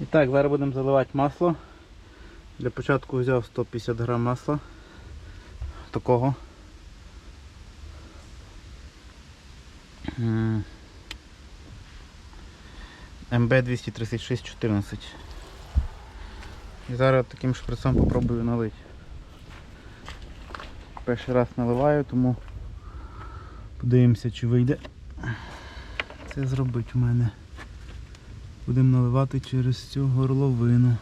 І так, зараз будемо заливати масло. Для початку взяв 150 грам масла. Такого. М. МБ 23614. І зараз таким шприцом попробую налити. Перший раз наливаю, тому подивимося чи вийде це зробити у мене. Будемо наливати через цю горловину.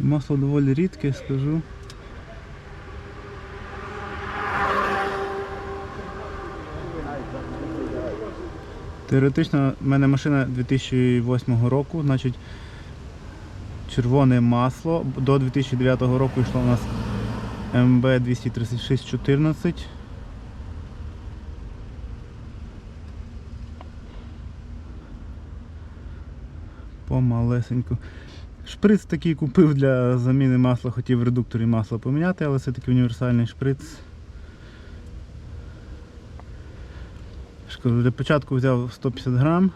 Масло доволі рідке, скажу. Теоретично в мене машина 2008 року, значить червоне масло. До 2009 року йшло у нас МБ 23614. Помалесенько. Шприц такий купив для заміни масла, хотів в редукторі масла поміняти, але це такий універсальний шприц. Шкода, Для початку взяв 150 грам.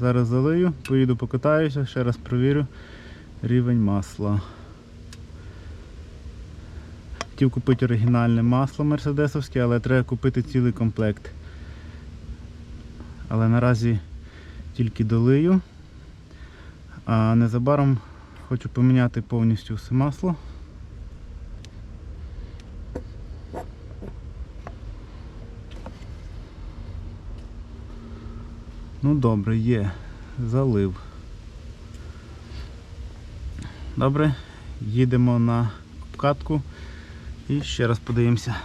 Зараз залию, поїду покатаюся, ще раз провірю рівень масла. Хотів купити оригінальне масло мерседесовське, але треба купити цілий комплект. Але наразі тільки долию. А незабаром хочу поміняти повністю все масло. Ну добре, є. Залив. Добре, їдемо на обкатку і ще раз подивимося.